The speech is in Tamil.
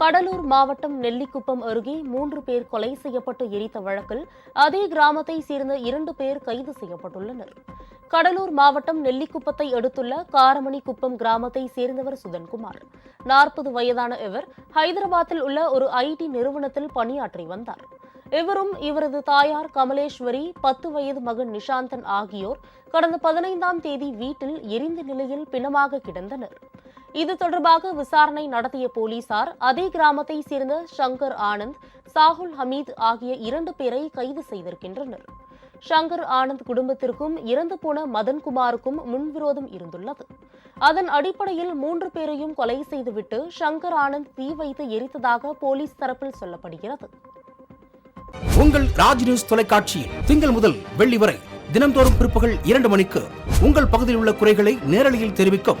கடலூர் மாவட்டம் நெல்லிக்குப்பம் அருகே மூன்று பேர் கொலை செய்யப்பட்டு எரித்த வழக்கில் அதே கிராமத்தை சேர்ந்த இரண்டு பேர் கைது செய்யப்பட்டுள்ளனர். கடலூர் மாவட்டம் நெல்லிக்குப்பத்தை அடுத்துள்ள காரமணி குப்பம் கிராமத்தை சேர்ந்தவர் சுதன்குமார். நாற்பது வயதான இவர் ஹைதராபாத்தில் உள்ள ஒரு ஐடி நிறுவனத்தில் பணியாற்றி வந்தார். இவரும் இவரது தாயார் கமலேஸ்வரி பத்து வயது மகன் நிஷாந்தன் ஆகியோர் கடந்த பதினைந்தாம் தேதி வீட்டில் எரிந்த நிலையில் பிணமாக கிடந்தனர். இது தொடர்பாக விசாரணை நடத்திய போலீசார் அதே கிராமத்தை சேர்ந்த ஷங்கர் ஆனந்த் சாகுல் ஹமீத் ஆகிய இரண்டு பேரை கைது செய்திருக்கின்றனர். ஷங்கர் ஆனந்த் குடும்பத்திற்கும் இறந்து போன மதன்குமாருக்கும் முன்விரோதம் இருந்துள்ளது. அதன் அடிப்படையில் மூன்று பேரையும் கொலை செய்துவிட்டு ஷங்கர் ஆனந்த் தீ வைத்து எரித்ததாக போலீஸ் தரப்பில் சொல்லப்படுகிறது. உங்கள் ராஜ் நியூஸ் தொலைக்காட்சியில் திங்கள் முதல் வெள்ளி வரை தினம்தோறும் பிற்பகல் இரண்டு மணிக்கு உங்கள் பகுதியில் உள்ள குறைகளை நேரலையில் தெரிவிக்கும்